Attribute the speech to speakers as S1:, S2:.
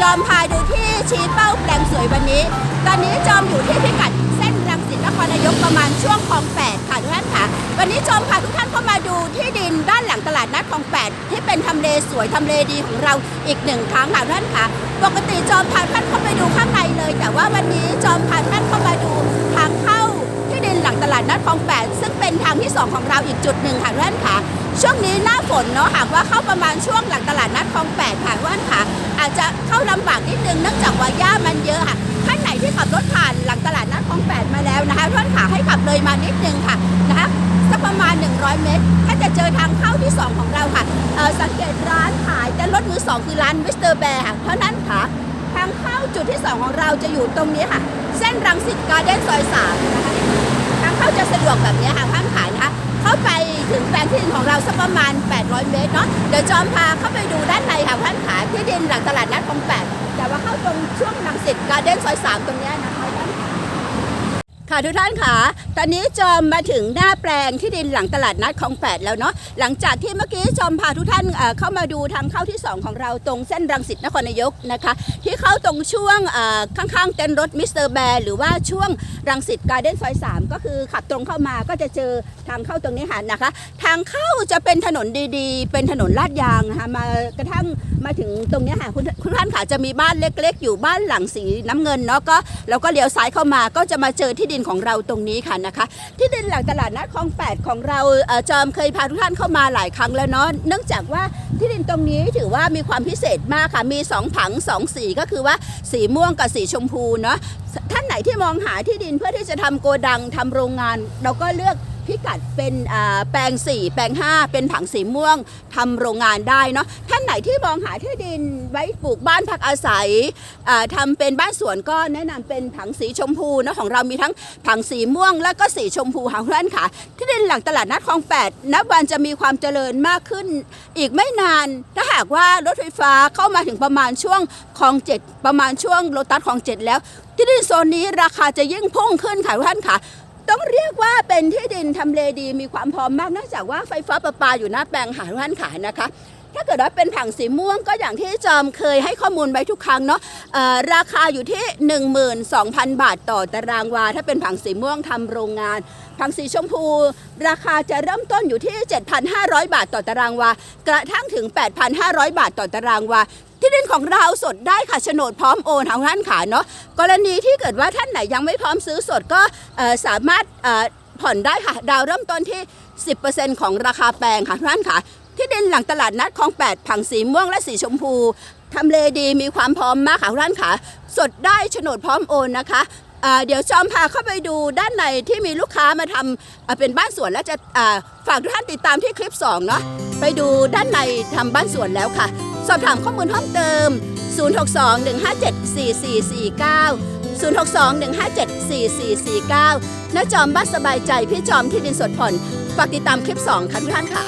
S1: จอมพาดูที่ชี้เป้าแปลงสวยวันนี้ ตอนนี้จอมอยู่ที่พิกัดเส้นรังสิตนครนายกประมาณช่วงคลองแปดค่ะทุกท่านค่ะ วันนี้จอมพาทุกท่านเข้ามาดูที่ดินด้านหลังตลาดนัดคลองแปดที่เป็นทำเลสวยทำเลดีของเราอีกหนึ่งครั้งค่ะทุกท่านค่ะ ปกติจอมพาท่านเข้าไปดูข้างในเลย แต่ว่าวันนี้จอมพาท่านเข้ามาดูทางเข้าที่ดินหลังตลาดนัดคลองแปดซึ่งเป็นทางที่2ของเราอีกจุดหนึ่งค่ะทุกท่านค่ะ ช่วงนี้หน้าฝนเนาะหากว่าเข้าประมาณช่วงหลังตลาดนัดคลองแปดค่ะท่านค่ะอาจจะเข้าลำบากนิดนึงเนื่องจากว่าหญ้ามันเยอะค่ะท่านไหนที่ขับรถผ่านหลังตลาดนัดคลองแปดมาแล้วนะคะท่านค่ะให้ขับเลยมานิดนึงค่ะนะคะสักประมาณ 100 เมตร ถ้าจะเจอทางเข้าที่ 2 ของเราค่ะสังเกตร้านขายแต่รถมือสองคือร้านมิสเตอร์แบร์ค่ะเท่านั้นค่ะทางเข้าจุดที่ 2 ของเราจะอยู่ตรงนี้ค่ะ เส้นรังสิตการ์เด้นซอยสามนะคะทางเข้าจะสะดวกแบบนี้ค่ะข้างขายนะคะ เข้าไปถึงแปลงที่ดินของเราสักประมาณ 800 เมตรเนาะเดี๋ยวจอมพาเข้าไปดูด้านในค่ะท่านขายที่ดินหลังตลาดนัดคลองแปดแต่ว่าเข้าตรงช่วงลังสิตการ์เด้นซอยสามตรงนี้นะคะท่าน ค่ะทุกท่านค่ะ ตอนนี้จอมมาถึงหน้าแปลงที่ดินหลังตลาดนัดคองแปดแล้วเนาะ หลังจากที่เมื่อกี้จอมพาทุกท่านเข้ามาดูทางเข้าที่ 2 ของเราตรงเส้นรังสิตนครนายกนะคะ ที่เข้าตรงช่วงข้างๆเต็นท์รถมิสเตอร์แบร์หรือว่าช่วงรังสิตการ์เด้นซอย 3 ก็คือขับตรงเข้ามาก็จะเจอทางเข้าตรงนี้ค่ะนะคะ ทางเข้าจะเป็นถนนดีๆ เป็นถนนลาดยางนะคะมากระทั่งมาถึงตรงนี้ค่ะคุณคุณท่านค่ะจะมีบ้านเล็ก ๆ อยู่บ้านหลังสีน้ำเงินเนาะก็เราก็เลี้ยวซ้ายเข้ามาก็จะมาเจอที่ดินของเราตรงนี้ค่ะนะคะ ที่ดินหลังตลาดนัดคลองแปดของเราเออจอมเคยพาทุกท่านเข้ามาหลายครั้งแล้วเนาะเนื่องจากว่าที่ดินตรงนี้ถือว่ามีความพิเศษมากค่ะมีสองผังสองสีก็คือว่าสีม่วงกับสีชมพูเนาะท่านไหนที่มองหาที่ดินเพื่อที่จะทำโกดังทำโรงงาน เราก็เลือก พิกัดเป็นแปลง 4 แปลง 5 เป็นผังสีม่วงทำโรงงานได้เนาะท่านไหนที่มองหาที่ดินไว้ปลูกบ้านพักอาศัยอ่าทำเป็นบ้านสวนก็แนะนำเป็นผังสีชมพูเนาะของเรามีทั้งผังสีม่วง แล้วก็สีชมพูค่ะท่านค่ะ ที่ดินหลังตลาดนัดคลองแปดนับวันจะมีความเจริญมากขึ้น อีกไม่นานถ้าหากว่ารถไฟฟ้าเข้ามาถึงประมาณช่วงคลองเจ็ดประมาณช่วงโลตัสคลองเจ็ดแล้ว ที่ดินโซนนี้ราคาจะยิ่งพุ่งขึ้นค่ะท่านค่ะ ต้องเรียกว่าเป็นที่ดินทำเลดีมีความพร้อมมากเนื่องจากว่าไฟฟ้าประปาอยู่หน้าแปลงหาท่านขายนะคะ ถ้าเกิดว่าเป็นผังสีม่วงก็อย่างที่จอมเคยให้ข้อมูลไว้ทุกครั้งเนาะราคาอยู่ที่ 12,000 บาทต่อตารางวา ถ้าเป็นผังสีม่วงทำโรงงาน ผังสีชมพู ราคาจะเริ่มต้นอยู่ที่ 7,500 บาทต่อตารางวา กระทั่งถึง 8,500 บาทต่อตารางวาที่ดินของเราสดได้ค่ะโฉนดพร้อมโอนทางท่านขาเนาะกรณีที่เกิดว่าท่านไหนยังไม่พร้อมซื้อสดก็สามารถผ่อนได้ค่ะ ดาวเริ่มต้นที่ 10%ของราคาแปลงค่ะท่านค่ะ ที่ดินหลังตลาดนัดคลองแปดผังสีม่วงและสีชมพูทำเลดีมีความพร้อมมากค่ะท่านค่ะ สดได้โฉนดพร้อมโอนนะคะเดี๋ยวจอมพาเข้าไปดูด้านในที่มีลูกค้ามาทำอ่าเป็นบ้านสวนและจะาฝากทุกท่านติดตามที่คลิป 2 เนาะไปดูด้านในทำบ้านสวนแล้วค่ะ สอบถามข้อมูลเพิ่มเติม 062-157-4449 062-157-4449ณจอมบ้านสบายใจพี่จอมที่ดินสดผ่อน ฝากติดตามคลิป 2 ค่ะทุกท่านค่ะ